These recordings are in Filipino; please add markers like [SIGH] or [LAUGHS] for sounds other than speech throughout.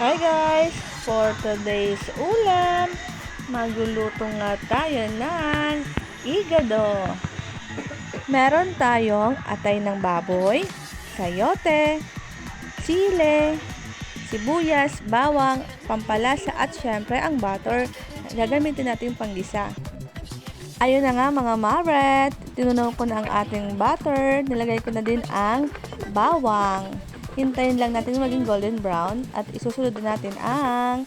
Hi guys! For today's ulam, magluluto nga tayo ng igado. Meron tayong atay ng baboy, sayote, sile, sibuyas, bawang, pampalasa at syempre ang butter gagamitin natin panggisa. Ayun na nga mga maret, tinunaw ko na ang ating butter, nilagay ko na din ang bawang. Hintayin lang natin maging golden brown at isusunod na natin ang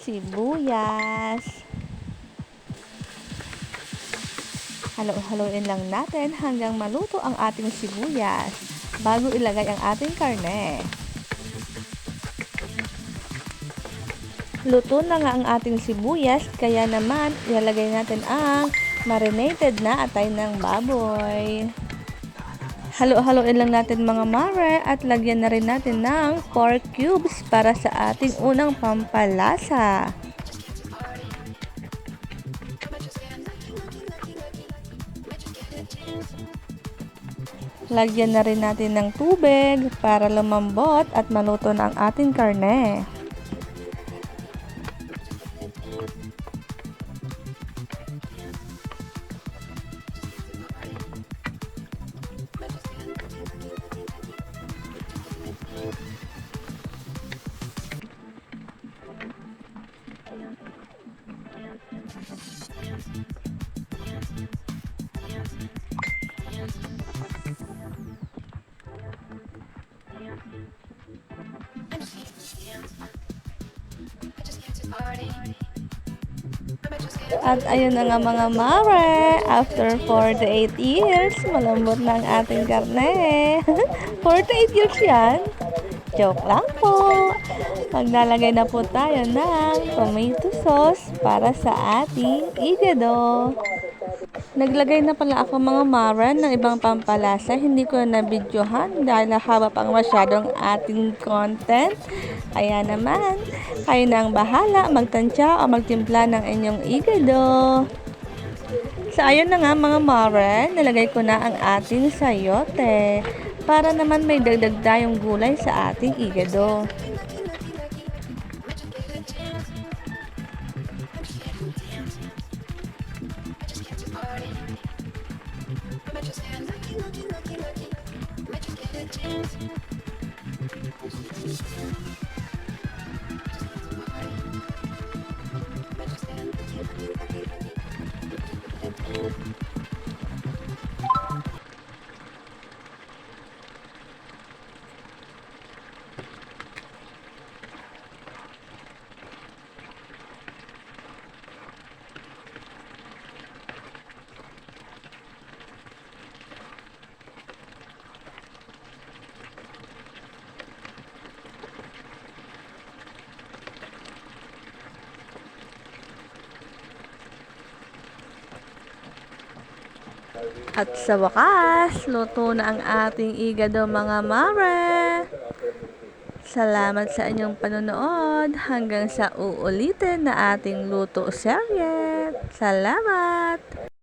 sibuyas. Halo-haloin lang natin hanggang maluto ang ating sibuyas bago ilagay ang ating karne. Luto na nga ang ating sibuyas, kaya naman ilalagay natin ang marinated na atay ng baboy. Halo-haloin lang natin mga mare at lagyan na rin natin ng pork cubes para sa ating unang pampalasa. Lagyan na rin natin ng tubig para lumambot at maluto na ang ating karne. At ayun na nga mga mare, after 48 years, malambot na ang ating karne. [LAUGHS] 48 years yan? Joke lang po. Maglalagay na po tayo ng tomato sauce para sa ating igado. Naglagay na pala ako mga mara ng ibang pampalasa. Hindi ko na videohan dahil haba pang masyadong ating content. Kaya naman, kayo na ang bahala magtansya o magtimpla ng inyong igado. So, ayun na nga mga mare, nilagay ko na ang ating sayote para naman may dagdag tayong gulay sa ating igado. At sa wakas, luto na ang ating igado mga mare. Salamat sa inyong panonood hanggang sa uulitin na ating luto serye. Salamat!